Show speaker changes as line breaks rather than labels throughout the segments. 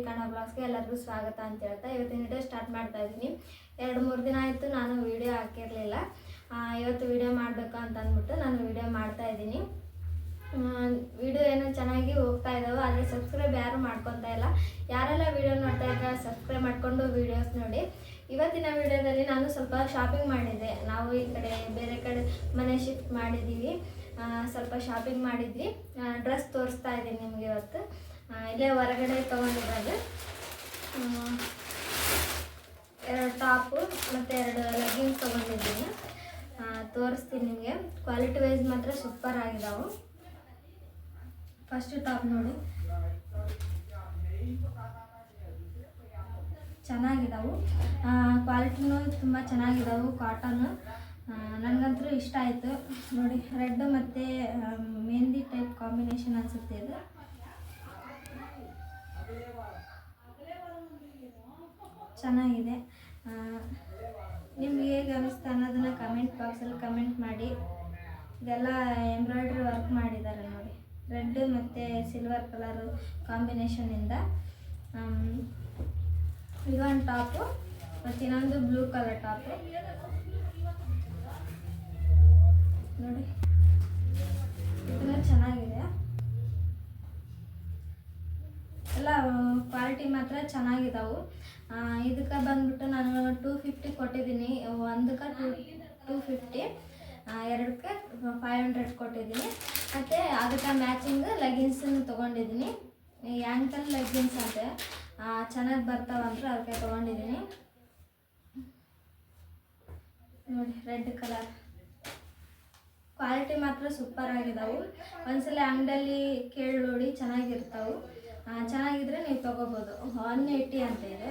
ವಿಕಣ್ಣ ಬ್ಲಾಗ್ಸ್ಗೆ ಎಲ್ಲರಿಗೂ ಸ್ವಾಗತ ಅಂತ ಹೇಳ್ತಾ ಇವತ್ತಿನ ವಿಡಿಯೋ ಸ್ಟಾರ್ಟ್ ಮಾಡ್ತಾ ಇದ್ದೀನಿ. ಎರಡು ಮೂರು ದಿನ ಆಯಿತು ನಾನು ವಿಡಿಯೋ ಹಾಕಿರಲಿಲ್ಲ. ಇವತ್ತು ವಿಡಿಯೋ ಮಾಡಬೇಕು ಅಂತ ಅಂದ್ಬಿಟ್ಟು ನಾನು ವಿಡಿಯೋ ಮಾಡ್ತಾ ಇದ್ದೀನಿ. ವಿಡಿಯೋ ಏನೋ ಚೆನ್ನಾಗಿ ಹೋಗ್ತಾ ಇದ್ದಾವೆ ಆದರೆ ಸಬ್ಸ್ಕ್ರೈಬ್ ಯಾರು ಮಾಡ್ಕೊತಾ ಇಲ್ಲ. ಯಾರೆಲ್ಲ ವಿಡಿಯೋ ನೋಡ್ತಾ ಇದ್ದಾರೆ ಸಬ್ಸ್ಕ್ರೈಬ್ ಮಾಡಿಕೊಂಡು ವಿಡಿಯೋಸ್ ನೋಡಿ. ಇವತ್ತಿನ ವಿಡಿಯೋದಲ್ಲಿ ನಾನು ಸ್ವಲ್ಪ ಶಾಪಿಂಗ್ ಮಾಡಿದ್ದೆ. ನಾವು ಈ ಕಡೆ, ಬೇರೆ ಕಡೆ ಮನೆ ಶಿಫ್ಟ್ ಮಾಡಿದ್ದೀವಿ. ಸ್ವಲ್ಪ ಶಾಪಿಂಗ್ ಮಾಡಿದ್ವಿ. ಡ್ರೆಸ್ ತೋರಿಸ್ತಾ ಇದ್ದೀನಿ ನಿಮಗೆ ಇವತ್ತು. ಇಲ್ಲೇ ಹೊರಗಡೆ ತೊಗೊಂಡಿರೋದು ಎರಡು ಟಾಪು ಮತ್ತು ಎರಡು ಲೆಗ್ಗಿಂಗ್ಸ್ ತೊಗೊಂಡಿದ್ದೀನಿ. ತೋರಿಸ್ತೀನಿ ನಿಮಗೆ. ಕ್ವಾಲಿಟಿ ವೈಸ್ ಮಾತ್ರ ಸೂಪರ್ ಆಗಿದ್ದಾವೆ ಫಸ್ಟ್ ಟಾಪ್ ನೋಡಿ. ಚೆನ್ನಾಗಿದ್ದಾವೆ ಕ್ವಾಲಿಟಿನೂ ತುಂಬ ಚೆನ್ನಾಗಿದ್ದಾವೆ ಕಾಟನ್ ನನಗಂತೂ ಇಷ್ಟ ಆಯಿತು. ನೋಡಿ ರೆಡ್ ಮತ್ತು ಮೆಹಂದಿ ಟೈಪ್ ಕಾಂಬಿನೇಷನ್ ಅನಿಸುತ್ತೆ ಇದು. ಚೆನ್ನಾಗಿದೆ. ನಿಮ್ಗೆ ಹೇಗೆ ಅನಿಸ್ತಾ ಅನ್ನೋದನ್ನ ಕಮೆಂಟ್ ಬಾಕ್ಸಲ್ಲಿ ಕಮೆಂಟ್ ಮಾಡಿ. ಇದೆಲ್ಲ ಎಂಬ್ರಾಯ್ಡ್ರಿ ವರ್ಕ್ ಮಾಡಿದ್ದಾರೆ ನೋಡಿ. ರೆಡ್ ಮತ್ತು ಸಿಲ್ವರ್ ಕಲರ್ ಕಾಂಬಿನೇಷನಿಂದ ಇದೊಂದು ಟಾಪು ಮತ್ತು ಇನ್ನೊಂದು ಬ್ಲೂ ಕಲರ್ ಟಾಪು ನೋಡಿ ಇದನ್ನ ಚೆನ್ನಾಗಿದೆ ಎಲ್ಲ ಕ್ವಾಲಿಟಿ ಮಾತ್ರ ಚೆನ್ನಾಗಿದಾವು. ಇದಕ್ಕೆ ಬಂದ್ಬಿಟ್ಟು ನಾನು ಟೂ ಫಿಫ್ಟಿ ಕೊಟ್ಟಿದ್ದೀನಿ. ಒಂದಕ್ಕೆ ಟೂ ಟೂ ಫಿಫ್ಟಿ ಎರಡಕ್ಕೆ ಫೈವ್ ಹಂಡ್ರೆಡ್ ಕೊಟ್ಟಿದ್ದೀನಿ. ಮತ್ತು ಅದಕ್ಕೆ ಮ್ಯಾಚಿಂಗ್ ಲೆಗಿನ್ಸನ್ನು ತೊಗೊಂಡಿದ್ದೀನಿ. ಯಾಂಕಲ್ ಲೆಗ್ಗಿನ್ಸ್ ಅಂತೆ. ಚೆನ್ನಾಗಿ ಬರ್ತಾವಂದ್ರೆ ಅದಕ್ಕೆ ತೊಗೊಂಡಿದ್ದೀನಿ. ನೋಡಿ ರೆಡ್ ಕಲರ್ ಕ್ವಾಲಿಟಿ ಮಾತ್ರ ಸೂಪರ್ ಆಗಿದಾವು. ಒಂದ್ಸಲ ಅಂಗಡಿಯಲ್ಲಿ ಕೇಳಿ ನೋಡಿ, ಚೆನ್ನಾಗಿರ್ತಾವೆ. ನೀವು ತೊಗೋಬೋದು. ಒನ್ ಏಯ್ಟಿ ಅಂತ ಇದೆ.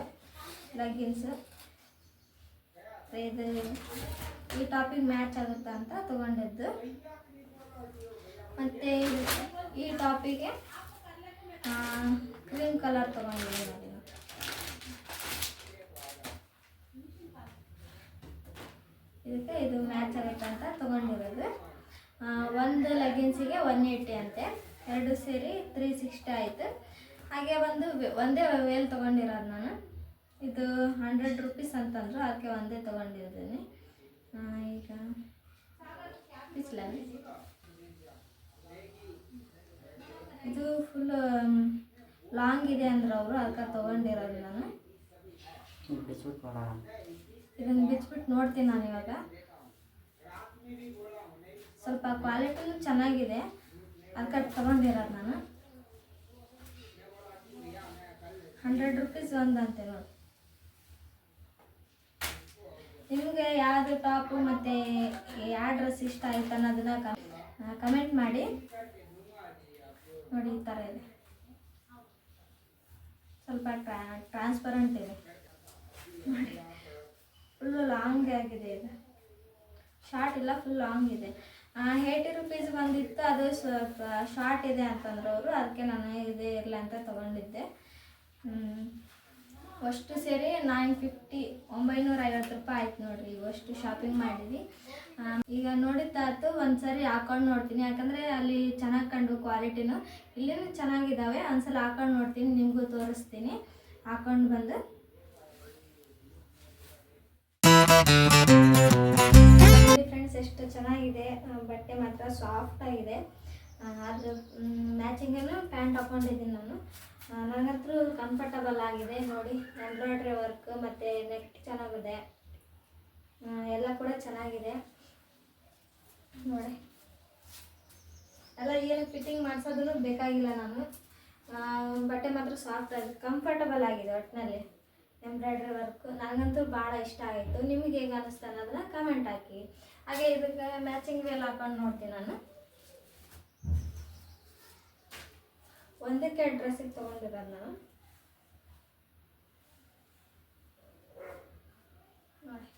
ಲಗ್ಗಿನ್ಸ್ ಇದು ಈ ಟಾಪಿಗೆ ಮ್ಯಾಚ್ ಆಗುತ್ತಾ ಅಂತ ತೊಗೊಂಡಿದ್ದು. ಮತ್ತು ಈ ಟಾಪಿಗೆ ಕ್ರೀಮ್ ಕಲರ್ ತೊಗೊಂಡಿದ್ದೀನಿ ನಾನು. ಇದಕ್ಕೆ ಇದು ಮ್ಯಾಚ್ ಆಗುತ್ತೆ ಅಂತ ತೊಗೊಂಡಿರೋದು. ಒಂದು ಲೆಗಿನ್ಸಿಗೆ ಒನ್ ಏಯ್ಟಿ ಅಂತೆ. ಎರಡು ಸೇರಿ ತ್ರೀ ಸಿಕ್ಸ್ಟಿ ಆಯಿತು. ಹಾಗೆ ಒಂದು ಒಂದೇ ವೇಲ್ ತೊಗೊಂಡಿರೋದು ನಾನು. ಇದು ಹಂಡ್ರೆಡ್ ರುಪೀಸ್ ಅಂತಂದ್ರು ಅದಕ್ಕೆ ಒಂದೇ ತೊಗೊಂಡಿದ್ದೀನಿ. ಈಗ ಬಿಸಿಲಲ್ಲಿ. ಇದು ಫುಲ್ ಲಾಂಗ್ ಇದೆ ಅಂದ್ರೆ ಅವರು ಅದಕ್ಕೆ ತೊಗೊಂಡಿರೋದು ನಾನು. ಇದನ್ನು ಬಿಚ್ಬಿಟ್ಟು ನೋಡ್ತೀನಿ ನಾನು ಇವಾಗ. ಸ್ವಲ್ಪ ಕ್ವಾಲಿಟಿನೂ ಚೆನ್ನಾಗಿದೆ. ಅದಕ್ಕೆ ತೊಗೊಂಡಿರೋದು ನಾನು. ಹಂಡ್ರೆಡ್ ರುಪೀಸ್ ಒಂದಂತೆ ನೋಡಿ. ನಿಮಗೆ ಯಾವುದು ಟಾಪು ಮತ್ತು ಯಾವ ಡ್ರೆಸ್ ಇಷ್ಟ ಆಯ್ತು ಅನ್ನೋದನ್ನ ಕಮೆಂಟ್ ಮಾಡಿ. ನೋಡಿ, ಈ ಥರ ಇದೆ. ಸ್ವಲ್ಪ ಟ್ರಾ ಟ್ರಾನ್ಸ್ಪರೆಂಟ್ ಇದೆ. ನೋಡಿ ಫುಲ್ಲು ಲಾಂಗ್ ಆಗಿದೆ ಇದು. ಶಾರ್ಟ್ ಇಲ್ಲ ಫುಲ್ ಲಾಂಗ್ ಇದೆ. ಏಯ್ಟಿ ರುಪೀಸ್ ಬಂದಿತ್ತು, ಅದು ಸ್ವಲ್ಪ ಶಾರ್ಟ್ ಇದೆ ಅಂತಂದ್ರೆ ಅವರು. ಅದಕ್ಕೆ ನಾನು ಇದೇ ಇರಲಿ ಅಂತ ತೊಗೊಂಡಿದ್ದೆ. ಅಷ್ಟು ಸೇರಿ ನೈನ್ ಫಿಫ್ಟಿ ಒಂಬೈನೂರ ಐವತ್ತು ರೂಪಾಯಿ ಆಯ್ತು ನೋಡ್ರಿ ಇವಷ್ಟು ಶಾಪಿಂಗ್ ಮಾಡಿದ್ವಿ. ಈಗ ನೋಡಿದ ತಾತು ಒಂದ್ಸರಿ ಹಾಕೊಂಡು ನೋಡ್ತೀನಿ. ಯಾಕಂದ್ರೆ ಅಲ್ಲಿ ಚೆನ್ನಾಗಿ ಕಂಡು ಕ್ವಾಲಿಟಿನೂ ಇಲ್ಲಿನೂ ಚೆನ್ನಾಗಿದ್ದಾವೆ ಒಂದ್ಸಲ ಹಾಕೊಂಡು ನೋಡ್ತೀನಿ, ನಿಮಗೂ ತೋರಿಸ್ತೀನಿ. ಹಾಕೊಂಡು ಬಂದು. ಫ್ರೆಂಡ್ಸ್ ಎಷ್ಟು ಚೆನ್ನಾಗಿದೆ. ಬಟ್ಟೆ ಮಾತ್ರ ಸಾಫ್ಟ್ ಆಗಿದೆ. ಅದ್ರ ಮ್ಯಾಚಿಂಗನ್ನು ಪ್ಯಾಂಟ್ ಹಾಕೊಂಡಿದ್ದೀನಿ ನಾನು. ನನಗಂತೂ ಕಂಫರ್ಟಬಲ್ ಆಗಿದೆ, ನೋಡಿ ಎಂಬ್ರಾಯ್ಡ್ರಿ ವರ್ಕ್ ಮತ್ತು ನೆಕ್ ಚೆನ್ನಾಗಿದೆ. ಎಲ್ಲ ಕೂಡ ಚೆನ್ನಾಗಿದೆ. ನೋಡಿ. ಎಲ್ಲ ಏನು ಫಿಟ್ಟಿಂಗ್ ಮಾಡಿಸೋದನ್ನು ಬೇಕಾಗಿಲ್ಲ ನಾನು. ಬಟ್ಟೆ ಮಾತ್ರ ಸಾಫ್ಟ್ ಆಗಿದೆ ಕಂಫರ್ಟಬಲ್ ಆಗಿದೆ ಒಟ್ಟಿನಲ್ಲಿ ಎಂಬ್ರಾಯ್ಡ್ರಿ ವರ್ಕ್ ನನಗಂತೂ ಭಾಳ ಇಷ್ಟ ಆಯಿತು. ನಿಮಗೆ ಹೇಗೆ ಅನ್ನಿಸ್ತಾನೆ ಅನ್ನೋದನ್ನ ಕಮೆಂಟ್ ಹಾಕಿ. ಹಾಗೆ ಇದಕ್ಕೆ ಮ್ಯಾಚಿಂಗ್ ವೇಲ್ ಹಾಕೊಂಡು ನೋಡ್ತೀನಿ ನಾನು. ಒಂದಕ್ಕೆ ಡ್ರೆಸ್ಸಿಗೆ ತೊಗೊಂಡಿರಲ್ಲ? ನೋಡಿ.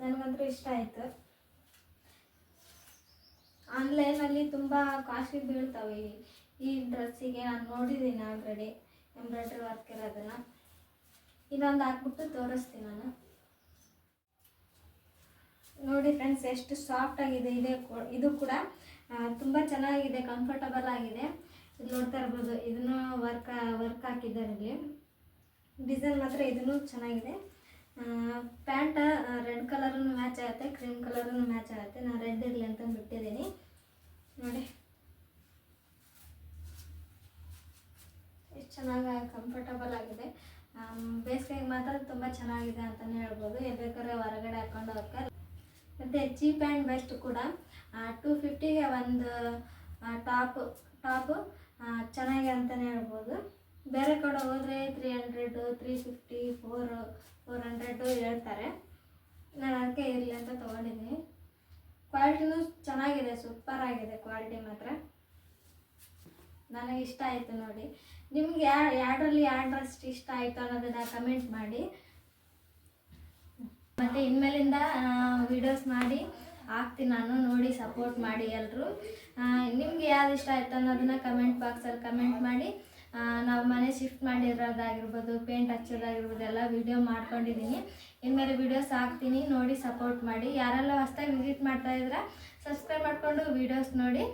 ನನಗಂತೂ ಇಷ್ಟ ಆಯಿತು. ಆನ್ಲೈನಲ್ಲಿ ತುಂಬ ಕಾಸ್ಟ್ಲಿ ಬೀಳ್ತಾವೆ ಈ- ಈ ಡ್ರೆಸ್ಸಿಗೆ ನಾನು ನೋಡಿದ್ದೀನಿ ಆಲ್ರೆಡಿ ಎಂಬ್ರಾಯ್ಡ್ರಿ ವರ್ಕ್ ಇರೋದನ್ನು. ಇನ್ನೊಂದು ಹಾಕ್ಬಿಟ್ಟು ತೋರಿಸ್ತೀನಿ ನಾನು. ನೋಡಿ ಫ್ರೆಂಡ್ಸ್ ಎಷ್ಟು ಸಾಫ್ಟ್ ಆಗಿದೆ, ಇದೆ ಇದು ಕೂಡ ತುಂಬ ಚೆನ್ನಾಗಿದೆ ಕಂಫರ್ಟಬಲ್ ಆಗಿದೆ. ನೋಡ್ತಾ ಇರ್ಬೋದು, ಇದನ್ನು ವರ್ಕ್ ವರ್ಕ್ ಹಾಕಿದ್ದಾರೆ ಇಲ್ಲಿ. ಡಿಸೈನ್ ಮಾತ್ರ ಇದನ್ನು ಚೆನ್ನಾಗಿದೆ. ಪ್ಯಾಂಟ್ ರೆಡ್ ಕಲರನ್ನು ಮ್ಯಾಚ್ ಆಗುತ್ತೆ ಕ್ರೀಮ್ ಕಲರನ್ನು ಮ್ಯಾಚ್ ಆಗುತ್ತೆ. ನಾನು ರೆಡ್ ಇರಲಿ ಅಂತ ಬಿಟ್ಟಿದ್ದೀನಿ. ನೋಡಿ. ಎಷ್ಟು ಚೆನ್ನಾಗಿ ಕಂಫರ್ಟಬಲ್ ಆಗಿದೆ. ಬೇಸಿಗೆಗೆ ಮಾತ್ರ ತುಂಬ ಚೆನ್ನಾಗಿದೆ ಅಂತಲೇ ಹೇಳ್ಬೋದು. ಎಲ್ಲಿ ಬೇಕಾದ್ರೆ ಹೊರಗಡೆ ಹಾಕೊಂಡು ಹೋಗ್ತಾರೆ. ಮತ್ತು ಚೀಪ್ ಆ್ಯಂಡ್ ಬೆಸ್ಟ್ ಕೂಡ. ಟೂ ಫಿಫ್ಟಿಗೆ ಒಂದು ಟಾಪ್ ಟಾಪು ಚೆನ್ನಾಗಿದೆ ಅಂತಲೇ ಹೇಳ್ಬೋದು. ಬೇರೆ ಕಡೆ ಹೋದರೆ three hundred three fifty four four hundred ಹೇಳ್ತಾರೆ. ನಾನು ಅದಕ್ಕೆ ಇರಲಿ ಅಂತ ತೊಗೊಂಡಿದ್ದೀನಿ. ಕ್ವಾಲಿಟಿನೂ ಚೆನ್ನಾಗಿದೆ ಸೂಪರ್ ಆಗಿದೆ ಕ್ವಾಲಿಟಿ ಮಾತ್ರ. ನನಗೆ ಇಷ್ಟ ಆಯಿತು ನೋಡಿ. ನಿಮ್ಗೆ ಯಾ ಎರಡರಲ್ಲಿ ಯಾವ ಡ್ರೆಸ್ ಇಷ್ಟ ಆಯಿತು ಅನ್ನೋದನ್ನು ಕಮೆಂಟ್ ಮಾಡಿ. ಮತ್ತು ಇನ್ಮೇಲಿಂದ ವಿಡಿಯೋಸ್ ಮಾಡಿ ಹಾಕ್ತೀನಿ ನಾನು, ನೋಡಿ ಸಪೋರ್ಟ್ ಮಾಡಿ ಎಲ್ಲರೂ ನಿಮ್ಗೆ ಯಾವ್ದು ಇಷ್ಟ ಆಯ್ತು ಅನ್ನೋದನ್ನ ಕಮೆಂಟ್ ಬಾಕ್ಸಲ್ಲಿ ಕಮೆಂಟ್ ಮಾಡಿ. ನಾವು ಮನೆ ಶಿಫ್ಟ್ ಮಾಡಿರೋದಾಗಿರ್ಬೋದು ಪೇಂಟ್ ಹಚ್ಚೋದಾಗಿರ್ಬೋದು, ಎಲ್ಲ ವಿಡಿಯೋ ಮಾಡ್ಕೊಂಡಿದ್ದೀನಿ ಇನ್ಮೇಲೆ ವಿಡಿಯೋಸ್ ಹಾಕ್ತೀನಿ, ನೋಡಿ ಸಪೋರ್ಟ್ ಮಾಡಿ. ಯಾರೆಲ್ಲ ಹೊಸ್ದಾಗಿ ವಿಸಿಟ್ ಮಾಡ್ತಾ ಇದ್ರೆ ಸಬ್ಸ್ಕ್ರೈಬ್ ಮಾಡಿಕೊಂಡು ವಿಡಿಯೋಸ್ ನೋಡಿ.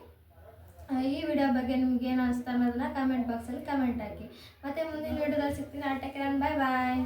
ಈ ವಿಡಿಯೋ ಬಗ್ಗೆ ನಿಮ್ಗೆ ಏನು ಅನಿಸ್ತಾ ಅನ್ನೋದನ್ನ ಕಮೆಂಟ್ ಬಾಕ್ಸಲ್ಲಿ ಕಮೆಂಟ್ ಹಾಕಿ. ಮತ್ತೆ ಮುಂದಿನ ವಿಡಿಯೋದಲ್ಲಿ ಸಿಗ್ತೀನಿ. ಆಟಕ್ಕೆ ಬಾಯ್ ಬಾಯ್